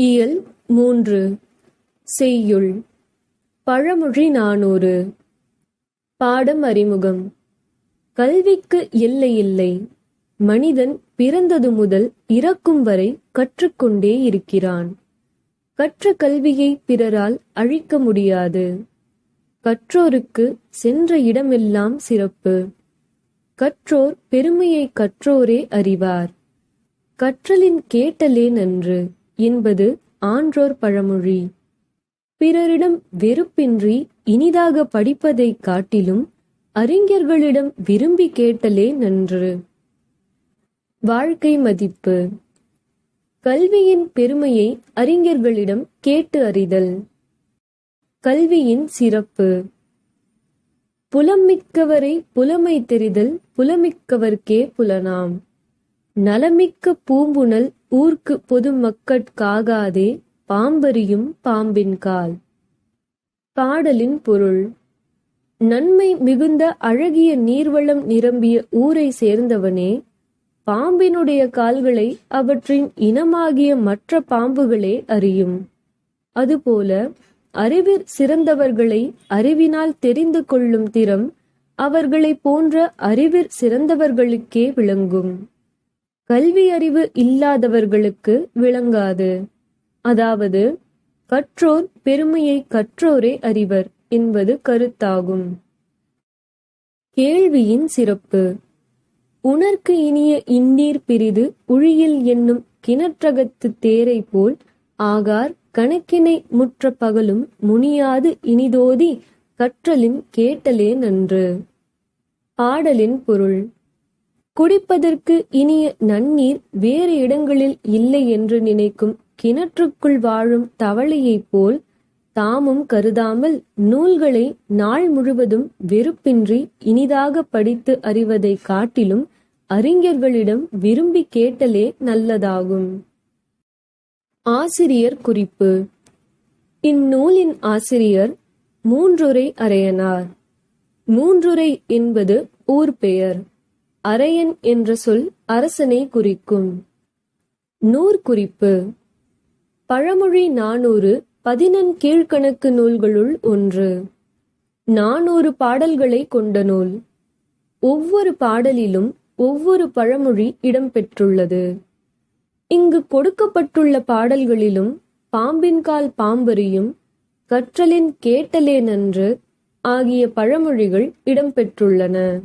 இயல் மூன்று. செய்யுள். பழமொழி நானூறு. பாடம் அறிமுகம். கல்விக்கு எல்லையில்லை மனிதன் பிறந்தது முதல் இறக்கும் வரை கற்றுக்கொண்டே இருக்கிறான். கற்ற கல்வியை பிறரால் அழிக்க முடியாது. கற்றோருக்கு சென்ற இடமெல்லாம் சிறப்பு. கற்றோர் பெருமையை கற்றோரே அறிவார். கற்றலின் கேட்டலே நன்று. என்பது ஆன்றோர் பழமொழி. பிறரிடம் வெறுப்பின்றி இனிதாக படிப்பதைக் காட்டிலும் அறிஞர்களிடம் விரும்பி கேட்டலே நன்று. வாழ்க்கை மதிப்பு. கல்வியின் பெருமையை அறிஞர்களிடம் கேட்டு அறிதல். கல்வியின் சிறப்பு. புலமிக்கவரை புலமை தெரிதல் புலமிக்கவர்க்கே புலனாம். நலமிக்க பூம்புணல் ஊர்க்கு பொதுமக்கட்காகாதே பாம்பறியும் பாம்பின் கால். பாடலின் பொருள் நன்மை மிகுந்த அழகிய நீர்வளம் நிரம்பிய ஊரை சேர்ந்தவனே பாம்பினுடைய கால்களை அவற்றின் இனமாகிய மற்ற பாம்புகளே அறியும். அதுபோல அறிவிற் சிறந்தவர்களை அறிவினால் தெரிந்து கொள்ளும் திறம் அவர்களை போன்ற அறிவிற் சிறந்தவர்களுக்கே விளங்கும். கல்வியறிவு இல்லாதவர்களுக்கு விளங்காது. அதாவது கற்றோர் பெருமையை கற்றோரே அறிவர் என்பது கருத்தாகும். கேள்வியின் சிறப்பு. உணர்க்கு இனிய இந்நீர் பிரிது உழியில் என்னும் கிணற்றகத்து தேரை போல் ஆகார் கணக்கினை முற்ற பகலும் முனியாது இனிதோதி கற்றலின் கேட்டலே நன்று. பாடலின் பொருள். குடிப்பதற்கு இனிய நன்னீர் வேறு இடங்களில் இல்லை என்று நினைக்கும் கிணற்றுக்குள் வாழும் தவளையைப் போல் தாமும் கருதாமல் நூல்களை நாள் முழுவதும் வெறுப்பின்றி இனிதாக படித்து அறிவதை காட்டிலும் அறிஞர்களிடம் விரும்பி கேட்டலே நல்லதாகும். ஆசிரியர் குறிப்பு. இந்நூலின் ஆசிரியர் மூன்றுரை அறையனார் மூன்றுரை என்பது ஊர் பெயர். அரையன் என்ற சொல் அரசனை குறிக்கும். நூற்குறிப்பு பழமொழி நானூறு பதினெண் கீழ்கணக்கு நூல்களுள் ஒன்று. நானூறு பாடல்களை கொண்ட நூல். ஒவ்வொரு பாடலிலும் ஒவ்வொரு பழமொழி இடம்பெற்றுள்ளது. இங்கு கொடுக்கப்பட்டுள்ள பாடல்களிலும் பாம்பின் கால் பாம்பறியும் கற்றலின் கேட்டலே நன்று ஆகிய பழமொழிகள் இடம்பெற்றுள்ளன.